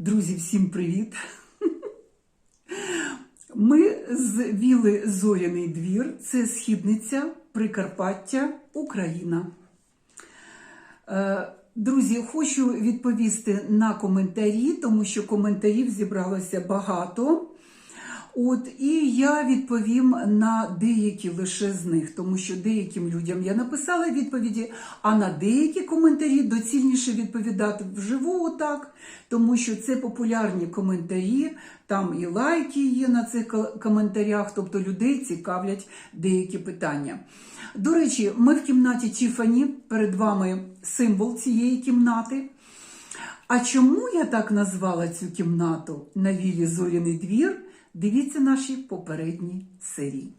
Друзі, всім привіт! Ми з віли Зоряний двір, це східниця Прикарпаття, Україна. Е, Друзі, хочу відповісти на коментарі, тому що коментарів зібралося багато. От і я відповім на деякі лише з них, тому що деяким людям я написала відповіді, а на деякі коментарі доцільніше відповідати вживу отак, тому що це популярні коментарі, там і лайки є на цих коментарях, тобто людей цікавлять деякі питання. До речі, ми в кімнаті Тіфані, перед вами символ цієї кімнати. А чому я так назвала цю кімнату на вілі Зоряний двір? Дивіться наші попередні серії.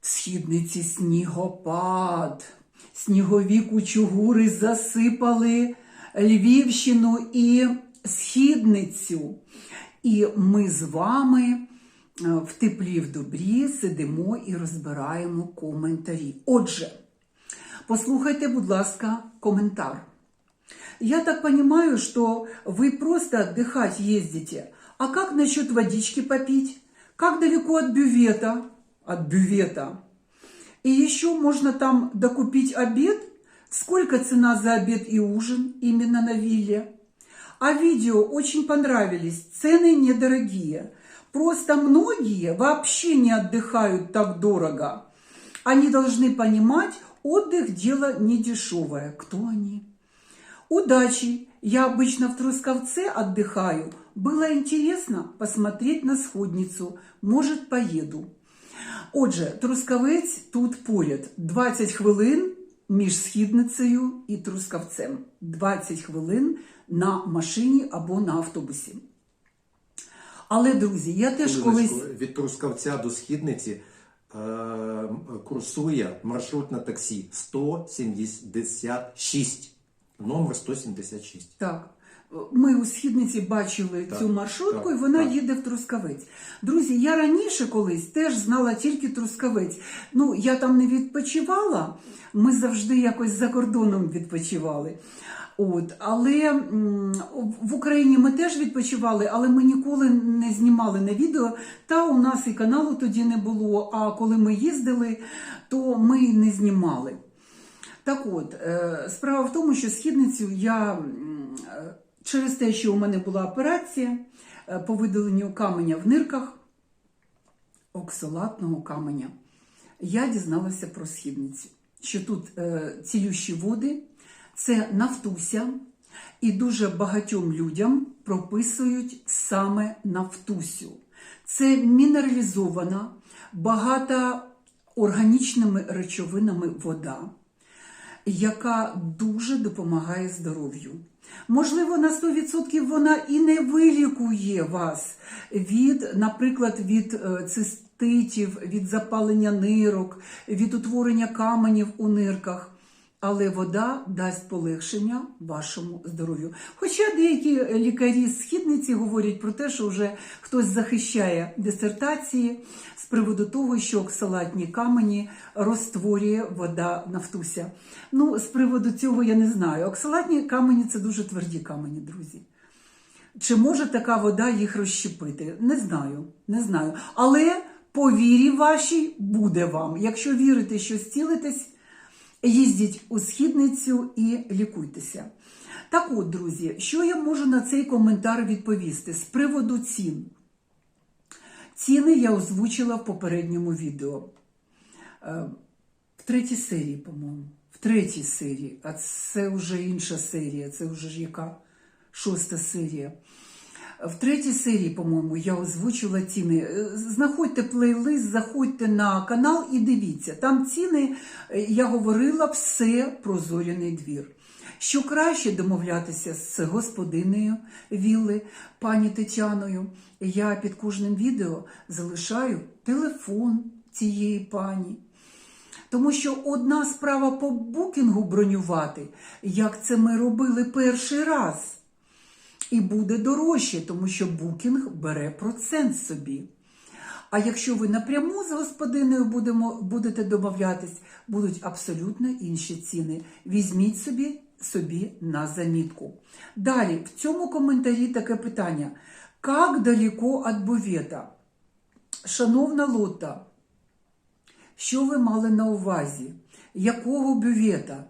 Східниці снігопад. Снігові кучугури засипали Львівщину і східницю. І ми з вами е, в теплі в добрі сидимо і розбираємо коментарі. Отже, послухайте, будь ласка, коментар. Я так понимаю, что вы просто отдыхать ездите. А как насчет водички попить? Как далеко от бювета? От бювета. И еще можно там докупить обед? Сколько цена за обед и ужин именно на вилле? А видео очень понравились, цены недорогие. Просто многие вообще не отдыхают так дорого. Они должны понимать, отдых – дело не дешевое. Кто они? Удачи! Я обычно в Трусковце отдыхаю. Было интересно посмотреть на сходницу. Может, поеду. Отже, Трускавець тут поряд. 20 хвилин між східницею і Трускавцем. 20 хвилин на машині або на автобусі. Але, друзі, я теж колись. Хвилиночку. Від Трускавця до Східниці е, курсує маршрутне таксі 176. Номер 176. Так. Ми у східниці бачили Так, цю маршрутку, так, і вона так. їде в Трускавець. Друзі, я раніше колись теж знала тільки Трускавець. Ну, я там не відпочивала, ми завжди якось за кордоном відпочивали. От, але м, в Україні ми теж відпочивали, але ми ніколи не знімали на відео. Та у нас і каналу тоді не було. А коли ми їздили, то ми не знімали. Так от, е, справа в тому, що східницю я е, через те, що у мене була операція е, по видаленню каменя в нирках, оксалатного каменя, я дізналася про східницю, що тут цілющі води, це нафтуся, і дуже багатьом людям прописують саме нафтусю. Це мінералізована, багата органічними речовинами вода яка дуже допомагає здоров'ю. Можливо, на 100% вона і не вилікує вас від, наприклад, від е, циститів, від запалення нирок, від утворення каменів у нирках. Але вода дасть полегшення вашому здоров'ю. Хоча деякі лікарі-східниці говорять про те, що вже хтось захищає дисертації з приводу того, що оксалатні камені розтворює вода нафтуся. Ну, з приводу цього я не знаю. Оксалатні камені це дуже тверді камені, друзі. Чи може така вода їх розщепити? Не знаю, не знаю. Але по вірі вашій буде вам. Якщо вірите, що зцілитесь, їздіть у східницю і лікуйтеся. Так от, друзі, що я можу на цей коментар відповісти з приводу цін? Ціни я озвучила в попередньому відео. Е, В третій серії, по-моєму. В третій серії, а це вже інша серія, це вже ж яка шоста серія. В третій серії, по-моєму, я озвучила ціни. Е, Знаходьте плейлист, заходьте на канал і дивіться. Там ціни, е, я говорила все про зоряний двір. Що краще домовлятися з господинею Вілли, пані Тетяною. Я під кожним відео залишаю телефон цієї пані. Тому що одна справа по букінгу бронювати, як це ми робили перший раз. І буде дорожче, тому що букінг бере процент собі. А якщо ви напряму з господиною будемо, будете домовлятись, будуть абсолютно інші ціни. Візьміть собі собі на замітку. Далі, в цьому коментарі таке питання: Як далеко від бувета? Шановна Лота, що ви мали на увазі? Якого бювета?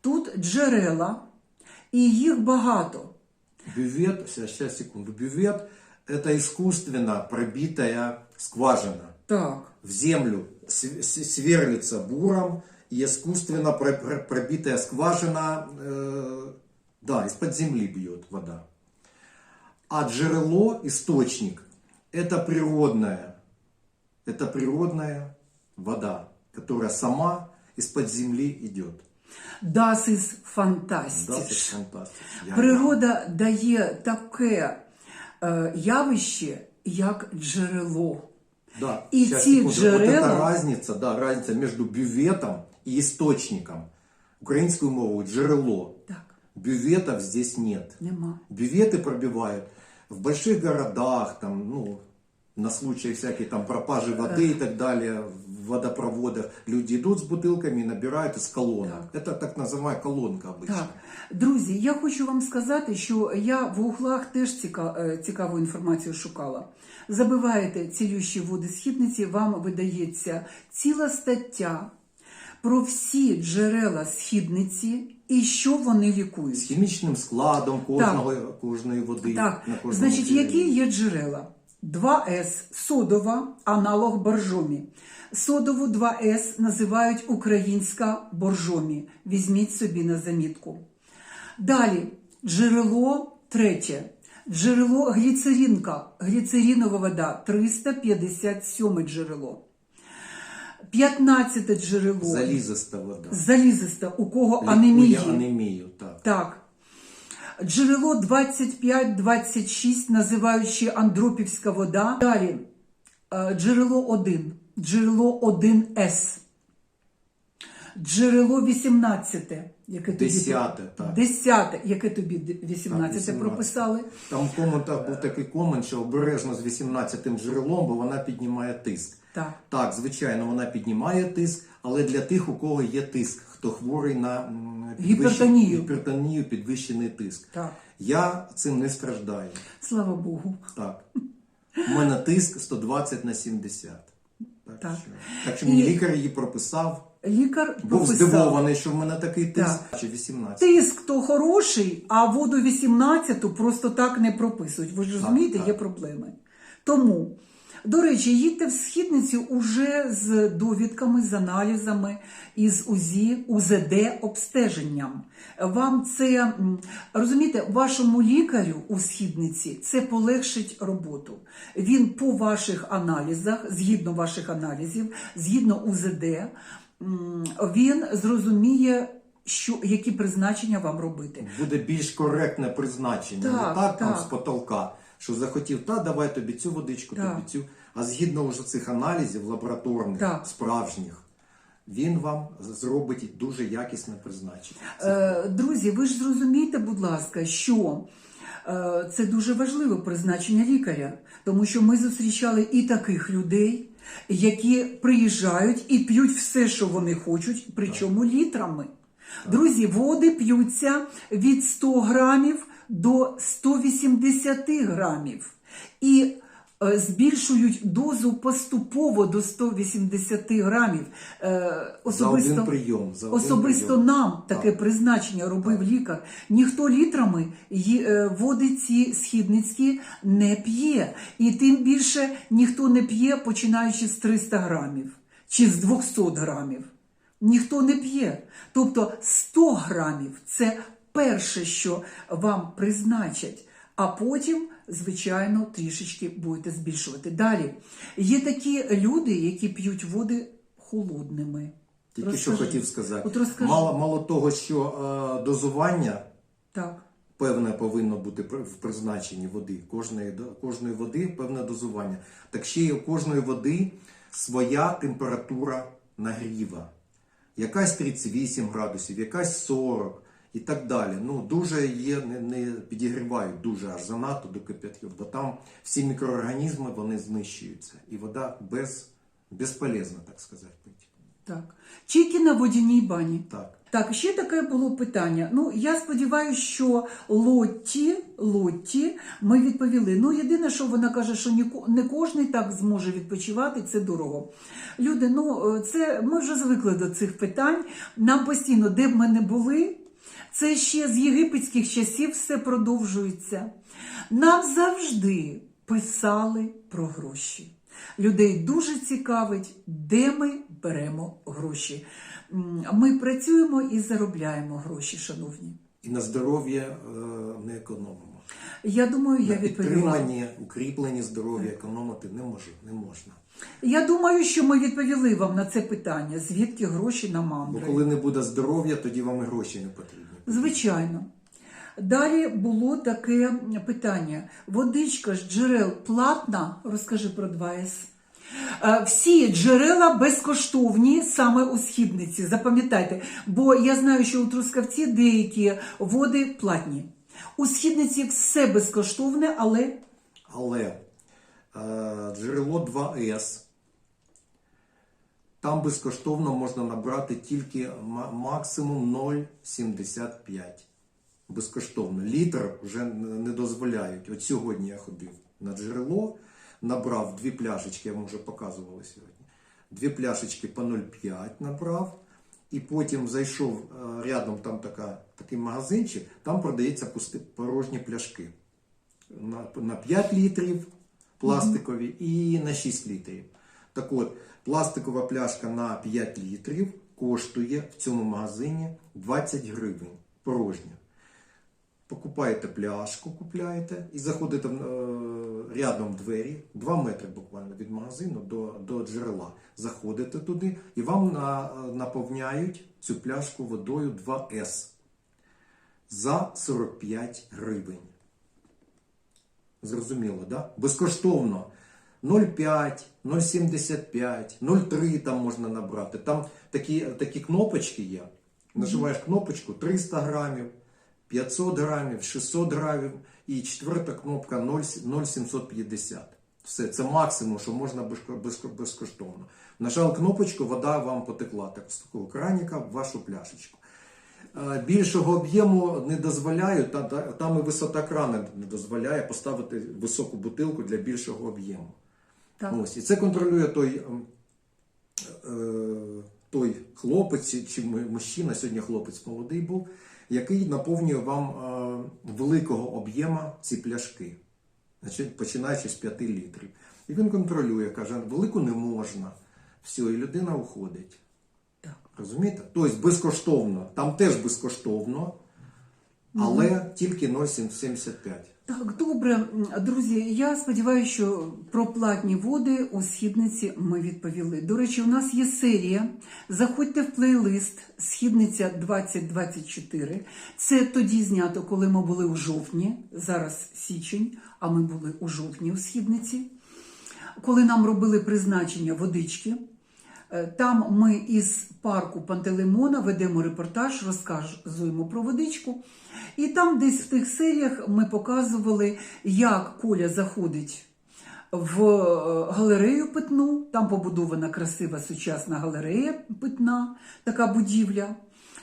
Тут джерела, і їх багато. Бювет, сейчас, сейчас, секунду. Бювет – это искусственно пробитая скважина. Так, В землю сверлится буром, и искусственно про- про- пробитая скважина, э, да, из-под земли бьет вода. А джерело, источник, это природная, это природная вода, которая сама из-под земли идет. das ist Да, fantastisch. это фантастика. Я- Природа дає таке е, явище, як джерело. Да, И щас, те секунду. Вот джерела- это разница, да, разница между бюветом и источником. Украинскую мову джерело. Так, Бюветов здесь нет. нема. Бюветы пробивают в больших городах, там, ну, на случай всякой там пропажи воды и так далее, в водопроводах. Люди идут с бутылками и набирают из колонок. Это так называемая колонка обычно. Так, друзі, я хочу вам сказати, що я в углах теж ціка, е, цікаву інформацію шукала. Забиваєте цілющі води східниці, вам видається ціла стаття про всі джерела східниці і що вони З лікують. хімічним складом кожного, кожної води. Так, на кожному значить, джерелі. які є джерела? 2С содова, аналог боржомі. Содову 2С називають українська боржомі. Візьміть собі на замітку. Далі джерело третє. Джерело гліцеринка, гліцеринова вода 357 джерело. 15 джерело. Залізиста вода. Залізиста, у кого Лікує анемія. анемію, так. Так. Джерело 25-26, називаючи Андропівська вода. Далі е, джерело 1, джерело 1С. Джерело 18, яке тобі Десяте, так. 10, яке тобі 18, 18. прописали. Там в коментах був такий комент, що обережно з 18-тим джерелом, бо вона піднімає тиск. Так. Так, звичайно, вона піднімає тиск, але для тих, у кого є тиск, хто хворий на Гіпертонію. гіпертонію, підвищений тиск. Так. Я цим не страждаю. Слава Богу. Так. У мене тиск 120 на 70. Так, Так. Що, так що мені І- лікар її прописав. Лікар Був прописав. здивований, що в мене такий тиск. Чи 18. Тиск то хороший, а воду 18 просто так не прописують. Ви ж розумієте, так. є проблеми. Тому, до речі, їдьте в східницю уже з довідками, з аналізами, із УЗІ, УЗД обстеженням. Вам це розумієте, вашому лікарю у східниці це полегшить роботу. Він по ваших аналізах, згідно ваших аналізів, згідно УЗД, він зрозуміє, що, які призначення вам робити. буде більш коректне призначення. Так, не так, там з потолка, що захотів, та давай тобі цю водичку, Так. тобі цю. А згідно вже цих аналізів лабораторних, Так. справжніх, він вам зробить дуже якісне призначення. Е, Друзі, ви ж зрозумійте, будь ласка, що е, це дуже важливе призначення лікаря, тому що ми зустрічали і таких людей, які приїжджають і п'ють все, що вони хочуть, причому літрами. Друзі, води п'ються від 100 грамів до 180 грамів. І е, збільшують дозу поступово до 180 грамів. Е, Особисто, один прийом, за один особисто прийом. нам таке призначення робив лікар. Ніхто літрами е, води ці східницькі не п'є. І тим більше ніхто не п'є, починаючи з 300 грамів чи з 200 грамів. Ніхто не п'є. Тобто 100 грамів це перше, що вам призначать. А потім, звичайно, трішечки будете збільшувати. Далі є такі люди, які п'ють води холодними. Тільки що хотів сказати. От розкажи. Мало, мало того, що е, дозування Так, певне повинно бути в призначенні води. Кожної, кожної води певне дозування. Так ще й у кожної води своя температура нагріва. Якась 38 градусів, якась 40 і так далі. Ну, дуже є, не, не підігрівають дуже аж занадто до кип'ятків, бо там всі мікроорганізми вони знищуються. І вода без, безполезна, так сказати, пить. так. Тільки на водяній бані. Так. Так, ще таке було питання. Ну, я сподіваюся, що Лотті, Лотті ми відповіли. Ну, єдине, що вона каже, що не кожен так зможе відпочивати, це дорого. Люди, ну е, це ми вже звикли до цих питань. Нам постійно, де б ми не були, це ще з єгипетських часів все продовжується. Нам завжди писали про гроші. Людей дуже цікавить, де ми беремо гроші. Ми працюємо і заробляємо гроші, шановні. І на здоров'я е, не економимо. Я думаю, я на відповіла. підтриманні, укріпленні здоров'я економити не може, не можна. Я думаю, що ми відповіли вам на це питання, звідки гроші на Бо коли не буде здоров'я, тоді вам і гроші не потрібні. Звичайно. Далі було таке питання: водичка з джерел платна, розкажи про 2С. Е, Всі джерела безкоштовні саме у східниці. Запам'ятайте, бо я знаю, що у Трускавці деякі води платні. У східниці все безкоштовне, але Але джерело 2С. Там безкоштовно можна набрати тільки максимум 0,75. Безкоштовно. Літр вже не дозволяють. От сьогодні я ходив на джерело, набрав дві пляшечки, я вам вже показували сьогодні. Дві пляшечки по 0,5 набрав. І потім зайшов е, рядом там така, такий магазинчик, там продається пусті порожні пляшки на, на 5 літрів пластикові і на 6 літрів. Так от, пластикова пляшка на 5 літрів коштує в цьому магазині 20 гривень порожня. Покупаєте пляшку, купляєте і заходите е, рядом двері, 2 метри буквально від магазину до, до джерела. Заходите туди і вам на, наповняють цю пляшку водою 2С за 45 гривень. Зрозуміло, да? Безкоштовно. 0,5, 0,75, 0,3 там можна набрати. Там такі, такі кнопочки є. Нажимаєш кнопочку 300 грамів, 500 грамів, 600 грамів і четверта кнопка 0,750. Все, це максимум, що можна безко- безко- безкоштовно. Нажав кнопочку, вода вам потекла так, з такого краніка в вашу пляшечку. Е, Більшого об'єму не дозволяють, та- та- там і висота крана не дозволяє поставити високу бутилку для більшого об'єму. Ось, і це контролює той, ем, е, той хлопець чи- чи мужчина, сьогодні хлопець молодий був, який наповнює вам е, великого об'єма ці пляшки, значить, починаючи з 5 літрів. І він контролює, каже, велику не можна. Все, і людина уходить. Розумієте? Тобто безкоштовно. Там теж безкоштовно, але тільки 0,75. Так, добре, друзі. Я сподіваюся, що про платні води у східниці ми відповіли. До речі, у нас є серія. Заходьте в плейлист Східниця 2024. Це тоді знято, коли ми були у жовтні. Зараз січень, а ми були у жовтні у східниці. Коли нам робили призначення водички. Е, Там ми із парку Пантелеймона ведемо репортаж, розказуємо про водичку. І там десь в тих серіях ми показували, як Коля заходить в е, галерею питну. Там побудована красива сучасна галерея питна, така будівля.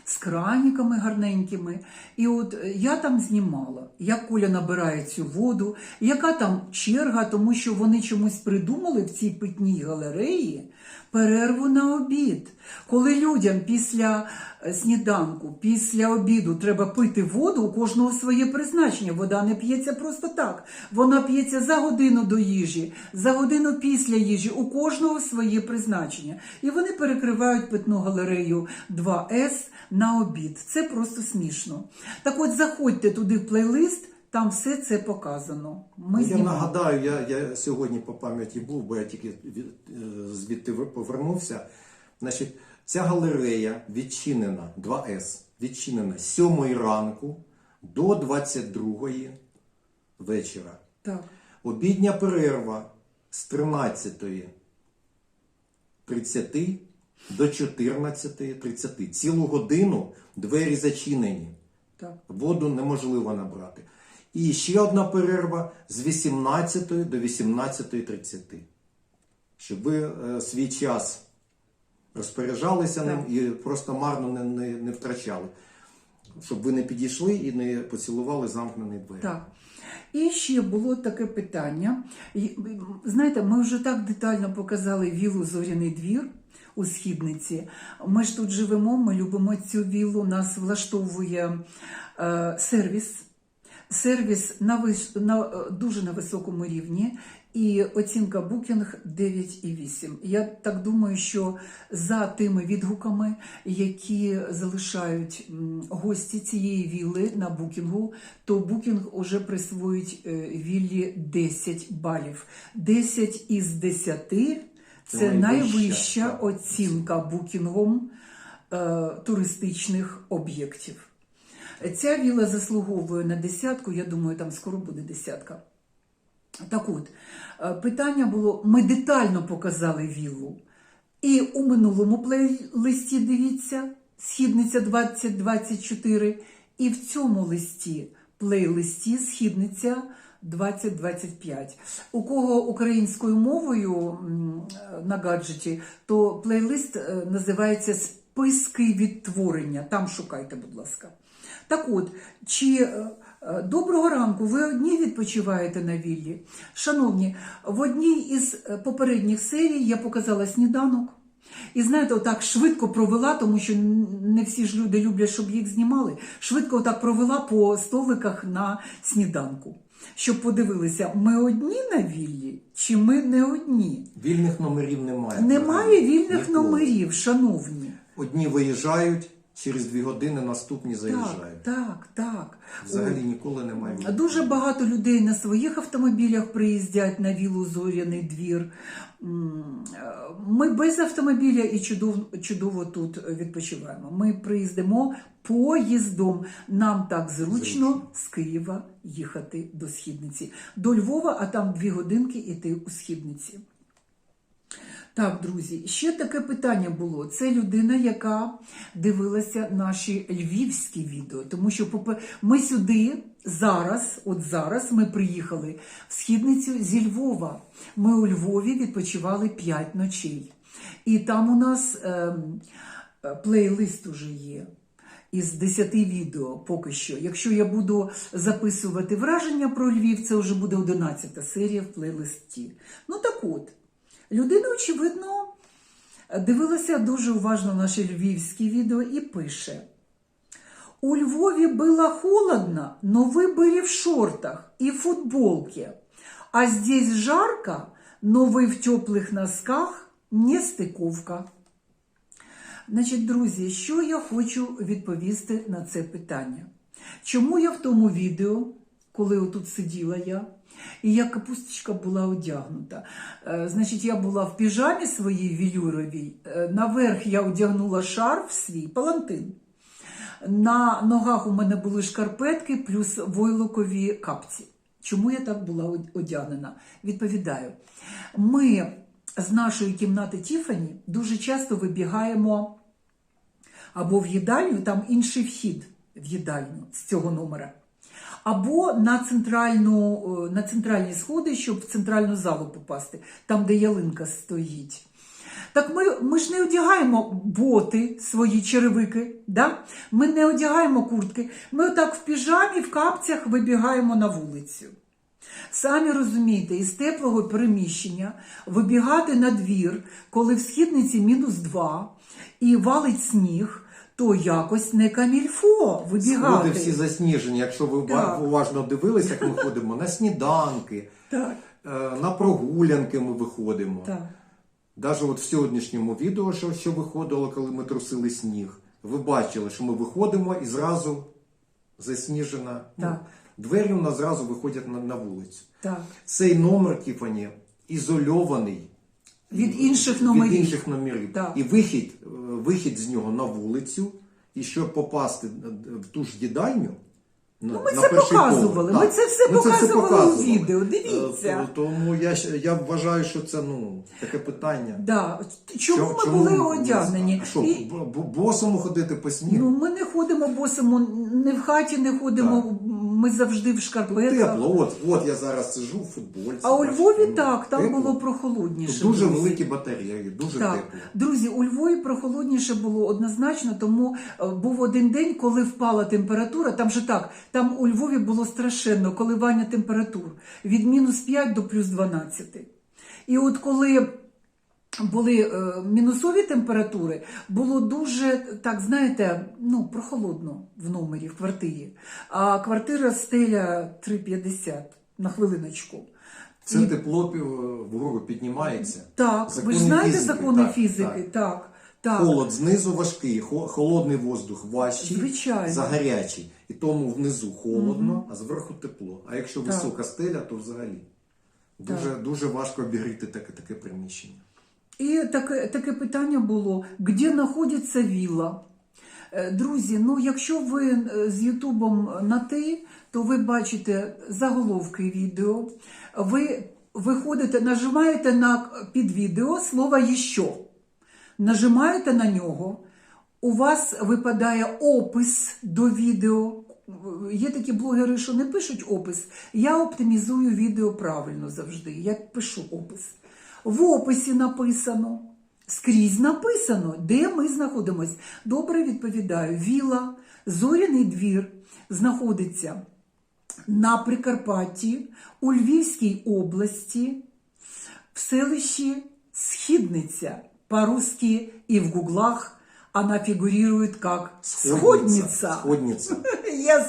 З краніками гарненькими. І от е, я там знімала, як Коля набирає цю воду, яка там черга, тому що вони чомусь придумали в цій питній галереї перерву на обід. Коли людям після е, сніданку, після обіду треба пити воду, у кожного своє призначення. Вода не п'ється просто так. Вона п'ється за годину до їжі, за годину після їжі. У кожного своє призначення. І вони перекривають питну галерею 2С на обід. Це просто смішно. Так от заходьте туди в плейлист, там все це показано. Ми Ну, я знімали. нагадаю, я, я сьогодні по пам'яті був, бо я тільки від, е, звідти повернувся. Значить, ця галерея відчинена 2С, відчинена з 7 ранку до 22 вечора. Так. Обідня перерва з 13.30 до 14.30. Цілу годину двері зачинені. Так. Воду неможливо набрати. І ще одна перерва з 18 до 18.30. Щоб ви е, свій час розпоряджалися ним і просто марно не, не, не втрачали. Щоб ви не підійшли і не поцілували замкнені двері. Так. І ще було таке питання. Знаєте, ми вже так детально показали вілу Зоряний двір у східниці. Ми ж тут живемо, ми любимо цю вілу, нас влаштовує е, сервіс. Сервіс на, вис- на е, дуже на високому рівні, і оцінка букінг 9,8. Я так думаю, що за тими відгуками, які залишають гості цієї вілли на букінгу, то букінг уже присвоїть е, віллі 10 балів. 10 із 10 це, найвища оцінка букінгом е, туристичних об'єктів. Ця віла заслуговує на десятку, я думаю, там скоро буде десятка. Так от, е, питання було: ми детально показали віллу. І у минулому плейлисті дивіться, східниця 2024, і в цьому листі, плейлисті східниця 2025. У кого українською мовою на гаджеті, то плейлист е, називається Списки відтворення. Там шукайте, будь ласка. Так от, чи е, е, доброго ранку, ви одні відпочиваєте на віллі? Шановні, в одній із е, попередніх серій я показала сніданок. І знаєте, отак швидко провела, тому що не всі ж люди люблять, щоб їх знімали. Швидко отак провела по столиках на сніданку, щоб подивилися, ми одні на віллі, чи ми не одні. Вільних номерів немає. Немає вільних Ніколи. номерів, шановні. Одні виїжджають, через дві години наступні заїжджають. так, так. Взагалі ніколи немає. вільних Дуже багато людей на своїх автомобілях приїздять на вілу Зоряний двір. Е, Ми без автомобіля і чудово, чудово тут відпочиваємо. Ми приїздимо поїздом. Нам так зручно Зручно. з Києва їхати до східниці. До Львова, а там дві годинки іти у східниці. Так, друзі, ще таке питання було. Це людина, яка дивилася наші львівські відео. Тому що ми сюди зараз, от зараз, ми приїхали в східницю зі Львова. Ми у Львові відпочивали 5 ночей. І там у нас е, плейлист уже є. Із 10 відео поки що. Якщо я буду записувати враження про Львів, це вже буде 11 серія в плейлисті. Ну так от, людина, очевидно, дивилася дуже уважно наші львівські відео і пише: У Львові было холодно, но вы были в шортах и футболке. А здесь жарко, но вы в теплих носках не стиковка. Значить, друзі, що я хочу відповісти на це питання? Чому я в тому відео, коли отут сиділа я, і як капусточка була одягнута? Е, Значить, я була в піжамі своїй вілюровій, е, наверх я одягнула шарф свій, палантин. На ногах у мене були шкарпетки плюс войлокові капці. Чому я так була одягнена? Відповідаю. Ми з нашої кімнати Тіфані дуже часто вибігаємо або в їдальню, там інший вхід в їдальню з цього номера. Або на, центральну, е, на центральні сходи, щоб в центральну залу попасти, там, де ялинка стоїть. Так ми, ми ж не одягаємо боти, свої черевики, да? ми не одягаємо куртки. Ми отак в піжамі, в капцях вибігаємо на вулицю. Самі розумієте, із теплого переміщення вибігати на двір, коли в східниці мінус два і валить сніг, то якось не камільфо вибігати. Сходи всі засніжені. Якщо ви Так. уважно дивились, як ми ходимо на сніданки, Так, е, на прогулянки ми виходимо. так. Навіть от в сьогоднішньому відео, що, що виходило, коли ми трусили сніг, ви бачили, що ми виходимо і зразу засніжена. ну, двері у нас зразу виходять на, на вулицю. так. Цей номер Тіфані ізольований Від інших номерів. Від інших номерів. Так. І вихід, е, вихід з нього на вулицю, і щоб попасти в ту ж їдальню. Ну, ми це показували, ми це все показували у відео, дивіться. Е, Тому я, я вважаю, що це ну, таке питання. Да. Чому Що- ми були одягнені? А Що, І- босому ходити по снігу? Ну, ми не ходимо босимо, не в хаті не ходимо, ми завжди в шкарпетках. Тепло. От, от я зараз сижу в футбольці. А у Львові ну, так, там тепло. було Тут прохолодніше. дуже друзі. великі батареї, дуже Так, тепло. друзі, у Львові прохолодніше було однозначно, тому е, був один день, коли впала температура. Там же так, там у Львові було страшенно коливання температур від мінус 5 до плюс 12. І от коли були е, мінусові температури, було дуже так, знаєте, ну прохолодно в номері, в квартирі. А квартира стеля 3,50 на хвилиночку. Це І- тепло пів- вгору піднімається. так, ви ж знаєте фізики, закони так, фізики, так. так. так. Холод знизу важкий, хо- холодний воздух важчий Звичайно. за гарячий. І тому внизу холодно, а зверху тепло. А якщо Так. висока стеля, то взагалі дуже, дуже важко обігріти таке, таке приміщення. І таке, таке питання було: де знаходиться вілла? Е, Друзі, ну якщо ви е, з Ютубом на ти, то ви бачите заголовки відео. Ви виходите, нажимаєте на під відео слово «Єщо». Нажимаєте на нього, у вас випадає опис до відео. Є такі блогери, що не пишуть опис. Я оптимізую відео правильно завжди. Я пишу опис. В описі написано, скрізь написано, де ми знаходимось. Добре відповідаю. Віла, зоряний двір знаходиться на Прикарпатті, у Львівській області, в селищі Східниця. По-русски и в гуглах она фигурирует как Сходница. Сходниця. Yes.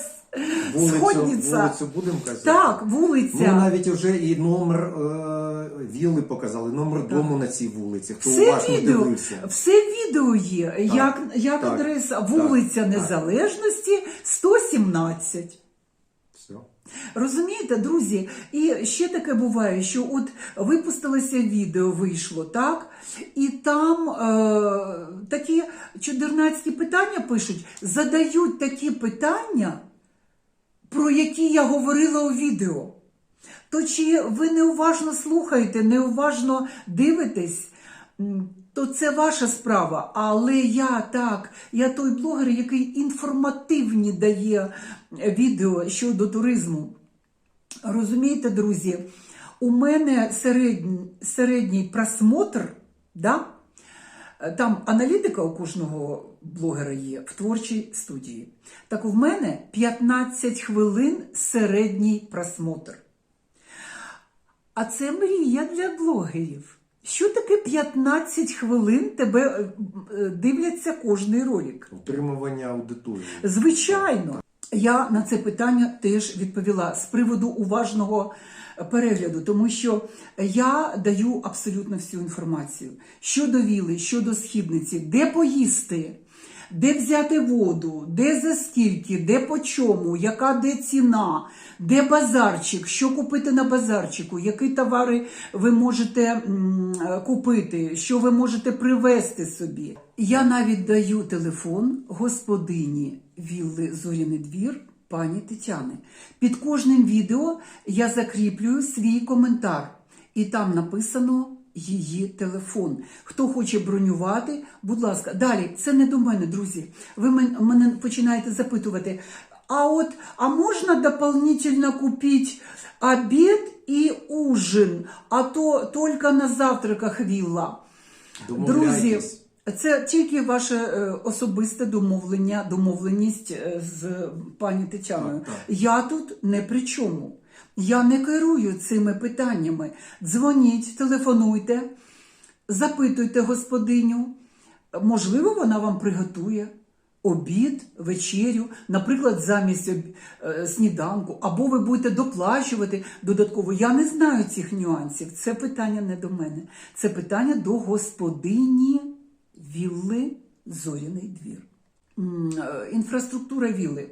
Вулицю, Сходниця. вулицю будемо казати. Так, Ми вулиця. навіть вже і номер е, вілли показали, номер дому на цій вулиці. Хто Все уважно відео, дивився. все відео є. як як так, адреса вулиця так. Незалежності 117. Все. Розумієте, друзі, і ще таке буває, що от випустилося відео, вийшло, так? І там е, такі чудернацькі питання пишуть, задають такі питання, про які я говорила у відео. То чи ви неуважно слухаєте, неуважно дивитесь, то це ваша справа. Але я так, я той блогер, який інформативні дає відео щодо туризму. Розумієте, друзі, у мене середній, середній просмотр, да? там аналітика у кожного блогера є в творчій студії. Так у мене 15 хвилин середній просмотр. А це мрія для блогерів. Що таке 15 хвилин тебе е, е, дивляться кожний ролик? Утримування аудиторії. Звичайно, я на це питання теж відповіла з приводу уважного перегляду, тому що я даю абсолютно всю інформацію щодо віли, щодо східниці, де поїсти. Де взяти воду, де за скільки, де по чому, яка де ціна, де базарчик, що купити на базарчику, які товари ви можете купити, що ви можете привезти собі. Я навіть даю телефон господині вілли Зоряний двір пані Тетяни. Під кожним відео я закріплюю свій коментар, і там написано її телефон. Хто хоче бронювати, будь ласка, далі це не до мене, друзі. Ви мене починаєте запитувати. А от, а можна дополнительно купить обед и ужин, а то только на завтраках вілла. Друзі, це тільки ваше е, особисте домовлення, домовленість е, з пані Тетяною. Так, так. Я тут не при чому. Я не керую цими питаннями. Дзвоніть, телефонуйте, запитуйте господиню. Можливо, вона вам приготує обід, вечерю, наприклад, замість е, сніданку, або ви будете доплачувати додатково. Я не знаю цих нюансів. Це питання не до мене. Це питання до господині вілли Зоряний двір. Е, Інфраструктура вілли.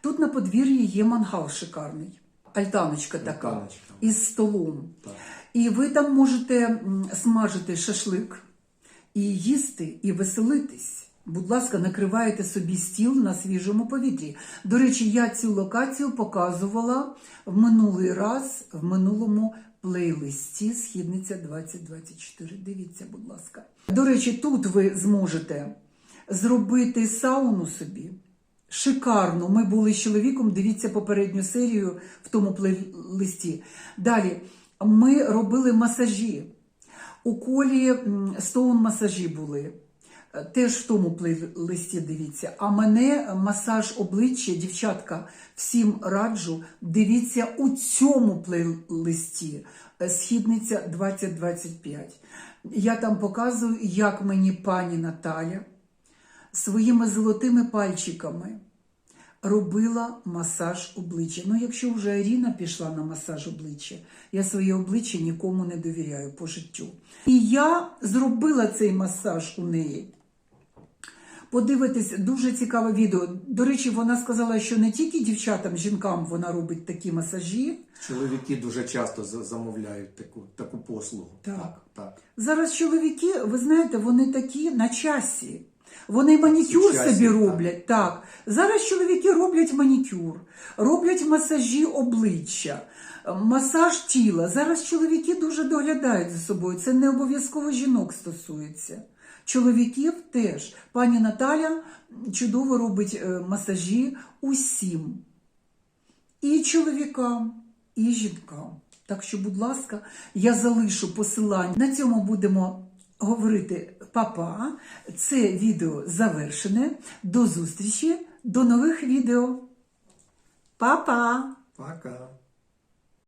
Тут на подвір'ї є мангал шикарний, альтаночка така Альтаночка. із столом. Так. І ви там можете смажити шашлик і їсти, і веселитись. Будь ласка, накриваєте собі стіл на свіжому повітрі. До речі, я цю локацію показувала в минулий раз в минулому плейлисті Східниця 2024. Дивіться, будь ласка. До речі, тут ви зможете зробити сауну собі Шикарно. Ми були з чоловіком. Дивіться попередню серію в тому плейлисті. Далі ми робили масажі. У колі стоун масажі були. Е, Теж в тому плейлисті дивіться. А мене масаж обличчя, дівчатка, всім раджу. Дивіться у цьому плейлисті е, Східниця 2025. Я там показую, як мені пані Наталя своїми золотими пальчиками робила масаж обличчя. Ну, якщо вже Аріна пішла на масаж обличчя, я своє обличчя нікому не довіряю по життю. І я зробила цей масаж у неї. Подивитись, дуже цікаве відео. До речі, вона сказала, що не тільки дівчатам, жінкам вона робить такі масажі. Чоловіки дуже часто замовляють таку, таку послугу. Так. так. так. Зараз чоловіки, ви знаєте, вони такі на часі. Вони манікюр Сучасні, собі роблять. Так. Зараз чоловіки роблять манікюр, роблять масажі обличчя, масаж тіла. Зараз чоловіки дуже доглядають за собою. Це не обов'язково жінок стосується. Чоловіків теж. Пані Наталя чудово робить е, масажі усім і чоловікам, і жінкам. Так що, будь ласка, я залишу посилання. На цьому будемо говорити папа. Це відео завершене. До зустрічі, до нових відео. Па-па! Пока.